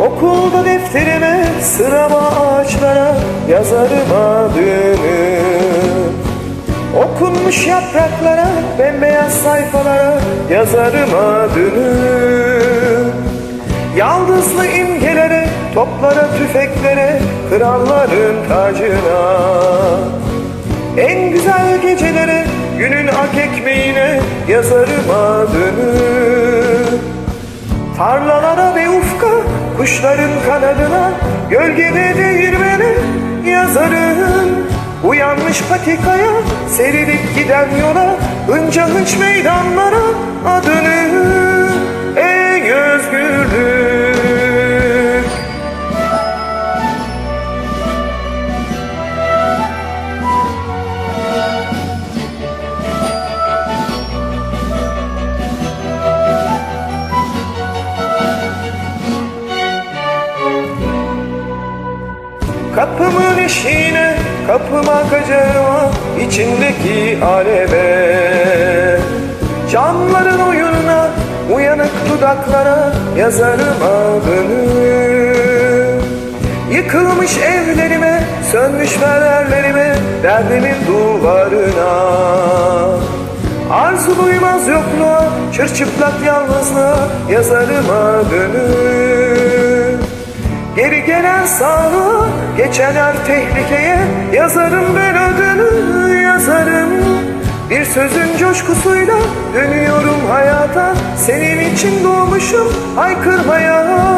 Okulda defterime sırama ağaçlara yazarım adını. Okunmuş yapraklara bembeyaz sayfalara yazarım adını. Yaldızlı imgelere, toplara, tüfeklere, kralların tacına. En güzel gecelere, günün ak ekmeğine yazarım adını. Tarlalara kuşların kanadına, gölgede değirmene yazarım. Uyanmış patikaya, serilip giden yola, hınca hınç meydanlara adını. Kapımın eşiğine, kapıma kacağıma, içindeki aleve Canların oyununa, uyanık dudaklara yazarım adını. Yıkılmış evlerime, sönmüş fenerlerime, derdimin duvarına. Arzu duymaz yokluğa, çırçıplak yalnızlığa yazarım adını Geri gelen sağlığa, geçen her tehlikeye yazarım ben adını yazarım. Bir sözün coşkusuyla dönüyorum hayata, senin için doğmuşum haykırmaya.